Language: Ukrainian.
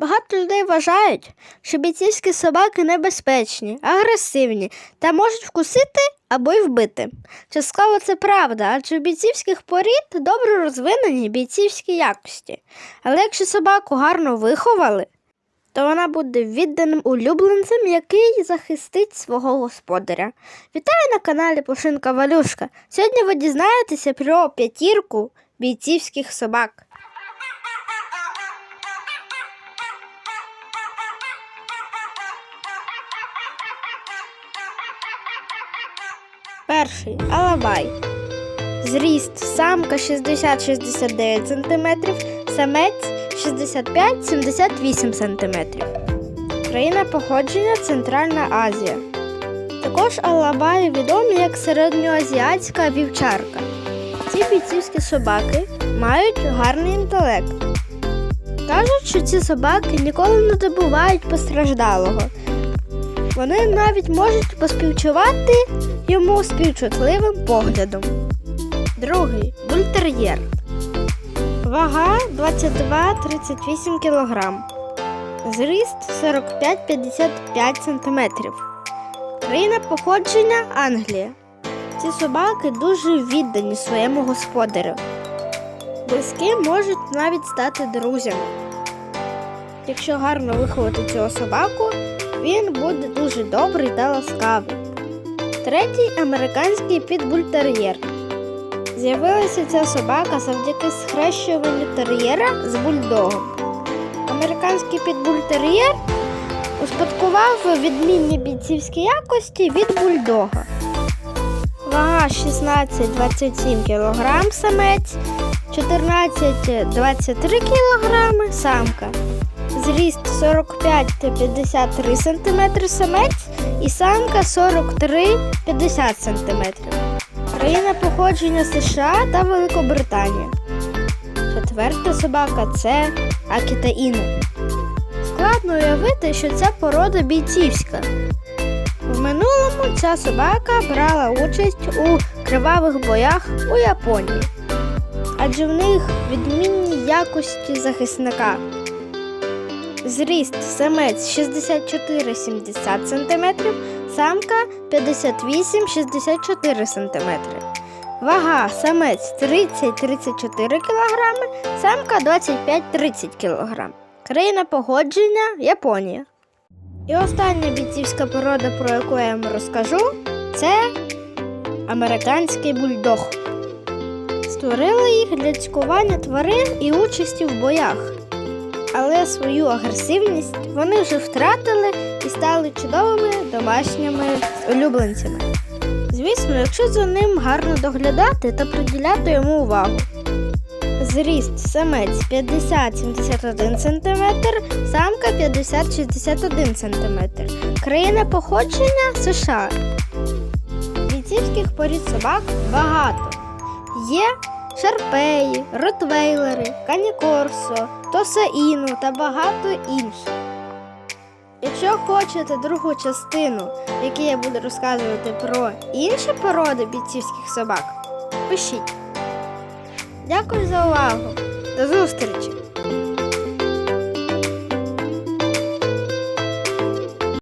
Багато людей вважають, що бійцівські собаки небезпечні, агресивні та можуть вкусити або й вбити. Частково це правда, адже у бійцівських порід добре розвинені бійцівські якості. Але якщо собаку гарно виховали, то вона буде відданим улюбленцем, який захистить свого господаря. Вітаю на каналі Пушинка Валюшка. Сьогодні ви дізнаєтеся про п'ятірку бійцівських собак. Перший Алабай. Зріст самка 60-69 см, самець 65-78 см. Країна походження Центральна Азія. Також алабаї відомі як середньоазіатська вівчарка. Ці бійцівські собаки мають гарний інтелект. Кажуть, що ці собаки ніколи не добувають постраждалого. Вони навіть можуть поспівчувати йому співчутливим поглядом. Другий бультер'єр. Вага 22-38 кг. Зріст 45-55 см. Країна походження Англія. Ці собаки дуже віддані своєму господарю. Близькі можуть навіть стати друзями. Якщо гарно виховати цього собаку, він буде дуже добрий та ласкавий. Третій американський підбультер'єр. З'явилася ця собака завдяки схрещуванню тер'єра з бульдогом. Американський підбультер'єр успадкував відмінні бійцівські якості від бульдога. Вага 16-27 кг самець, 14-23 кг самка. Зріст 45-53 см самець і самка 43-50 см. Країна походження США та Великобританія. Четверта собака це Акіта Іну. Складно уявити, що ця порода бійцівська. В минулому ця собака брала участь у кривавих боях у Японії, адже в них відмінні якості захисника. Зріст самець 64-70 см, самка 58-64 см. Вага самець 30-34 кг, самка 25-30 кг. Країна походження Японія. І остання бійцівська порода, про яку я вам розкажу, це американський бульдог. Створили їх для цькування тварин і участі в боях. Але свою агресивність вони вже втратили і стали чудовими домашніми улюбленцями. Звісно, якщо за ним гарно доглядати та приділяти йому увагу. Зріст самець 50-71 см, самка 50-61 см. Країна походження США. Бійцівських порід собак багато. Є шарпеї, ротвейлери, канікорсо, тосаїну та багато інших. Якщо хочете другу частину, в якій я буду розказувати про інші породи бійцівських собак, пишіть. Дякую за увагу. До зустрічі!